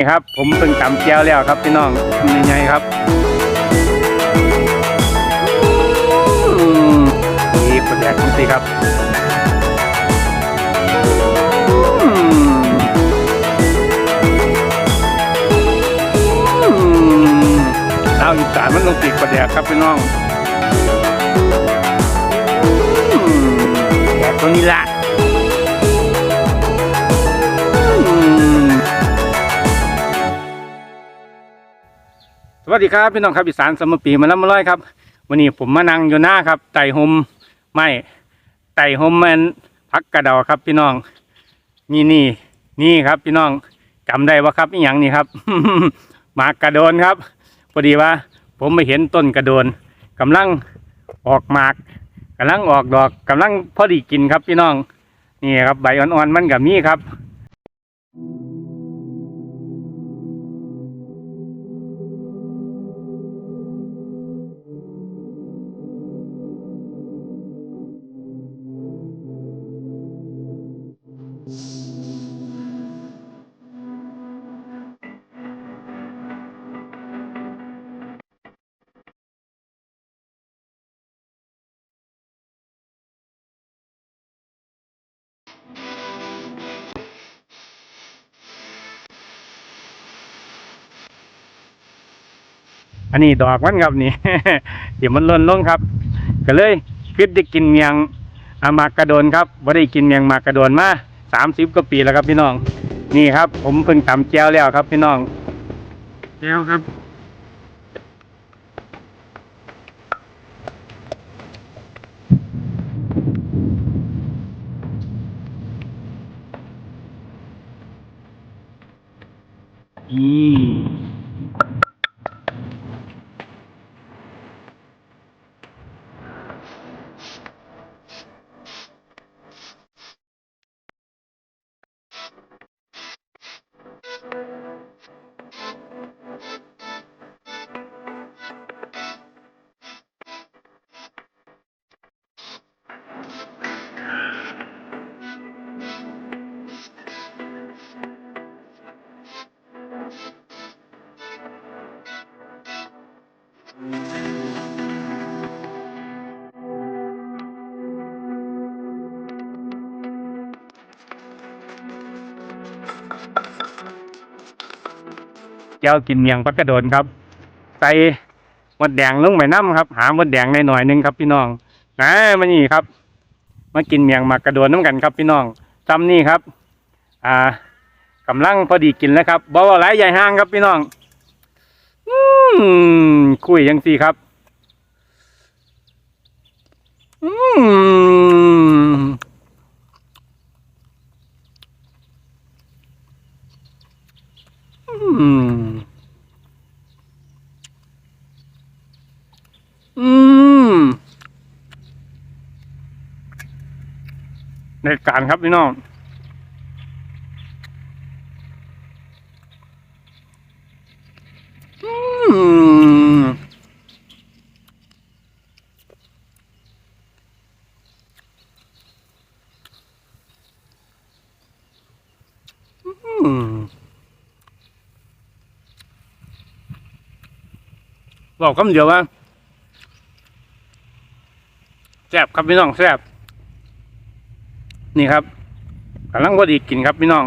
นี่ครับผมเพิ่งตำแก้วแล้วครับพี่น้องทำยังไงครับมนี่คนแรกของสิครับอืมอืมเอาอีสานมันต้องติดประแดกครับพี่น้องอืมแดกตัวนี้ละ วัสดีครับพี่น้องครับอีสานสมปีมาแล้วมาร้อยครับวันนี้ผมมานั่งอยู่หน้าครับไต่หมไม้ไต่หมมันพักกระเดาครับ พี่น้อง นี่นี่นี่ครับ พี่น้องจำได้ว่าครับอีหยังนี่ครับ หมากกระโดนครับพอดีว่า ผมไปเห็นต้นกระโดนกำลังออกหมากกำลังออกดอกกำลังพอดีกินครับ พี่น้อง นี่ครับใบอ่อนๆมันกับมีครับ อันนี้ดอกมันครับนี่เดี๋ยวมันล่นลงครับ ก็เลยคิดได้กินเมียงอามากระโดนครับว่าได้กินเมียงมากระโดนมาสามสิบกว่าปีแล้วครับพี่น้อง นี่ครับ ผมเพิ่งตำแก้วแล้วครับพี่น้องแก้วครับ แก้วกินเมียงพักกระโดนครับ ใส่มดแดงลงไปน้ำครับ หามดแดงในหน่อยหนึงครับ พี่น้องนะมานี่ครับ มากินเมียงมากระโดนน้ำกันครับ พี่น้องจำนี่ครับ อ่ากำลังพอดีกินแล้วครับบ่าหลายใหญ่ห้างครับพี่น้องอืมคุยยังสี่ครับ อืม อืม อืม ในการครับพี่น้อง อืม อืม บอกคำเดียวว่าแซ่บครับพี่น้องแซ่บนี่ครับกำลังพอดีกินครับพี่น้อง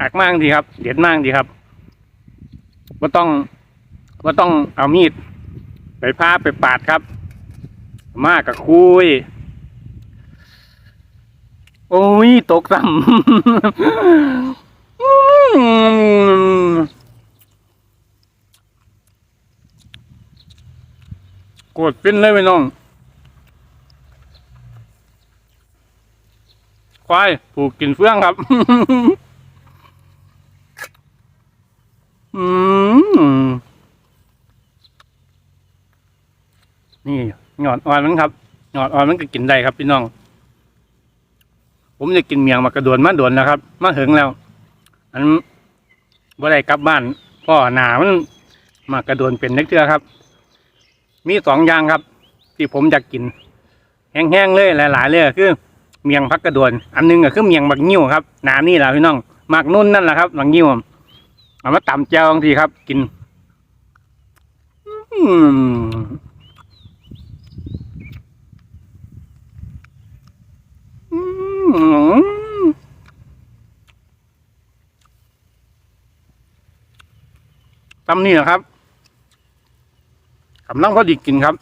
หักมากดีครับ เด็ดมากดีครับว่าต้องว่าต้องเอามีด ไปพาไปปาดครับ มากกับคุย โอ้ย ตกซ้ำ อืม กดเป็นเลยไปน้อง ควายผูกกินเฟื่องครับ อืม นี่หยอดอ่อนมันครับหยอดอ่อนมันก็กินได้ครับพี่น้อง ผมจะกินเมียงมากระโดวนมาโดวนแล้วครับ มาเหิงแล้ว อันบ่ได้กลับบ้านพ่อหนามันมากระโดวนเป็นเล็กเทือครับ มีสองอย่างครับ ที่ผมอยากกิน แห้งๆเลยหลาย ๆ เลยคือ เมียงพักกระโดวนอันหนึงก็คือเมียงบักนิ้วครับหนานี่แหละพี่น้องหมากนุ่นนั่นแหละครับหมักงิ้วเอามาตำแจ่วบางทีครับ กินอืมอืมตำนี่แหละครับ กำลังพอดีกินครับ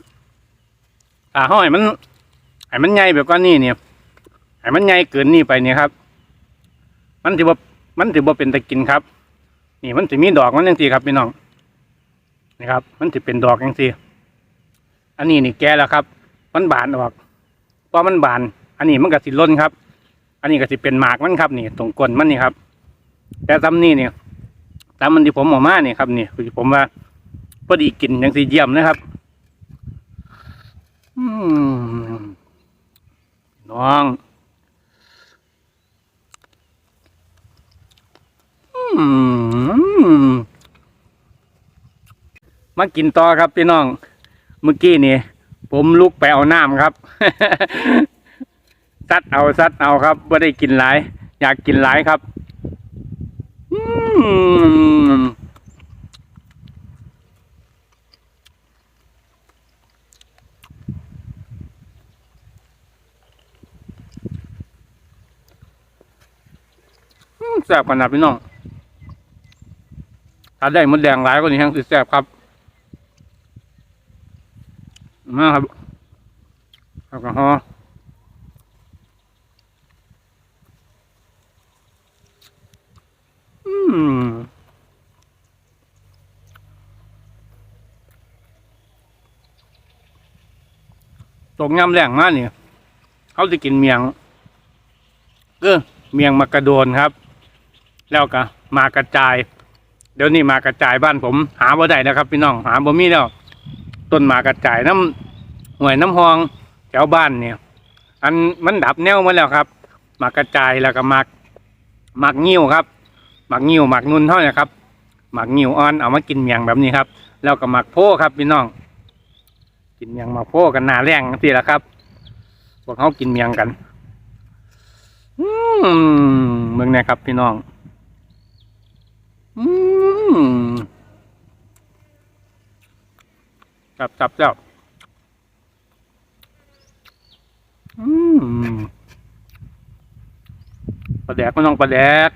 อ่าห้อยมันให้มันใหญ่แบบก้อนนี้เนี่ยให้มันใหญ่เกินนี่ไปเนี่ยครับ มันถือว่ามันถือว่าเป็นตะกินครับ นี่มันถือมีดอกมันยังทีครับพี่น้องนี่ครับ มันถือเป็นดอกยังทีอันนี้นี่แก่แล้วครับ มันบานออกเพอมันบาน อันนี้มันก็สิล้นครับ อันนี้ก็สิเป็นหมากมันครับนี่ตรงก้นมันนี่ครับ แต่ตำนี่เนี่ยตำมันที่ผมออกมาเนี่ยครับนี่คือผมว่า พอดีกินยังสีเยี่ยมนะครับอน้องมมากินต่อครับพี่น้อง เมื่อกี้นี่ ผมลุกไปเอาน้ำครับซัดเอาซัดเอาครับไม่ได้กินหลาย อยากกินหลายครับ อืม แซ่บขนาดพี่น้องถ้าได้มดแดงหลายก็นี่ทั้งสิแซ่บครับมาครับแอลกอฮอล์อืมตกยำแรงมากเนี่ยเขาจะกินเมียงเออเมียงมากระโดนครับ แล้วก็มากระจาย เดี๋ยวนี้มากระจายบ้านผม หาบ่ได้นะครับ พี่น้องหาบ่มีแล้วต้นมากระจายน้ำหวยน้ำหองแถวบ้านเนี่ย อันมันดับแนวมาแล้วครับ มากระจายแล้วก็หมากหมากงิ้วครับหมากงิ้วหมากนุ่นเท่านี้ครับหมากงิ้วอ่อนเอามากินเมียงแบบนี้ครับ แล้วก็หมากโพครับพี่น้อง กินเมียงหมากโพกันหนาแรงสิละครับพวกเขากินเมียงกัน อืมเมืองไหนครับพี่น้อง จับจับจับปลาแดกม่ต้องปลาแดก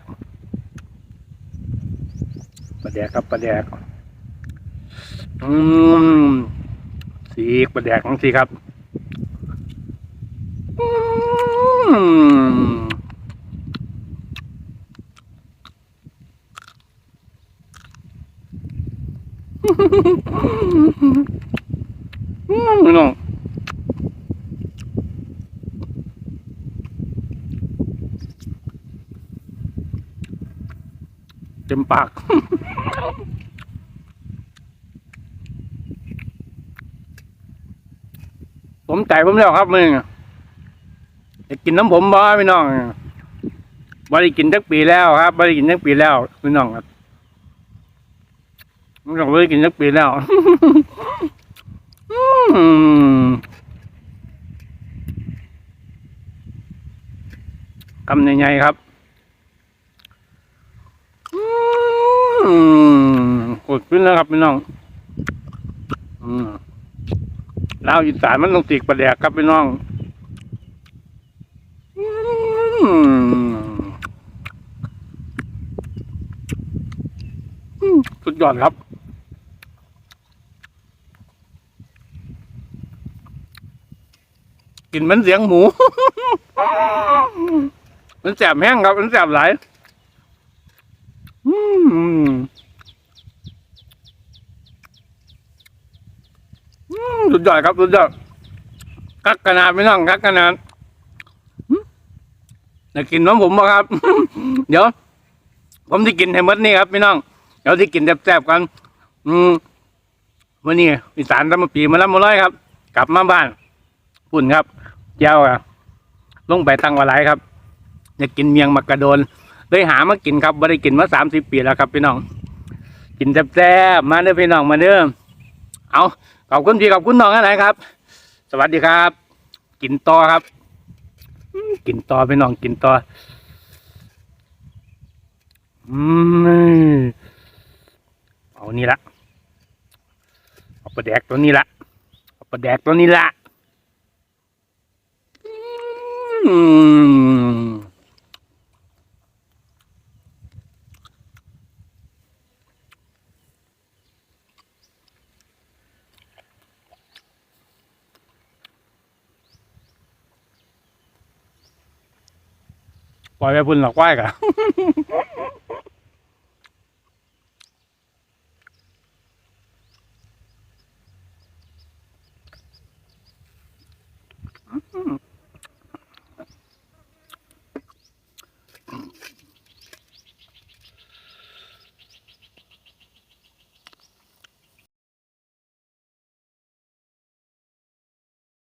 ปลาแดกครับปลาแดก อืมสีปลาแดกของสีครับ อืมอืมพี่น้อง เต็มปาก ผมใจผมแล้วครับมึงจะกินน้ำผมบ่พี่น้องบ่ได้กินทั้งปีแล้วครับบ่ได้กินทั้งปีแล้วพี่น้องครับไม่ต้องบ่ได้กินทั้งปีแล้วอืมคำใหญ่ๆครับ อืม กดขึ้นแล้วครับพี่น้องอลาวอีสานมันต้องติกประแดกครับพี่น้องอสุดยอดครับกินเหมันเสียงหมู มันแสบแห้งครับ มันแสบหลาย สุดยอดครับสุดยอดกักขนาดไม่ต้องกักขนาดอืมจะกินน้องผมบ่ครับ เดี๋ยว ผมจะกินให้หมดนี่ครับพี่น้อง เดี๋ยวที่กินแซ่บๆกัน อืมวันนี้อีสานตะมาปีมาแล้วมาร้อยครับ กลับมาบ้านปุ่นครับเจ้าอะลงไปตั้งวาไหลครับอยากกินเมียงมักกระโดน เลยหามากินครับไม่ได้กินมาสามสิบปีแล้วครับพี่น้อง กินแซ่บๆมาเด้อพี่น้องมาเด้อเอาขอบคุณพี่ขอบคุณน้องอะไรครับ สวัสดีครับ กินต่อครับ กินต่อพี่น้องกินต่ออเอานี่ละเอาปลาแดกตัวนี้ละเอาปลาแดกตัวนี้ละอืม ปล่อยไปพุ่นหลอกไหว้กัน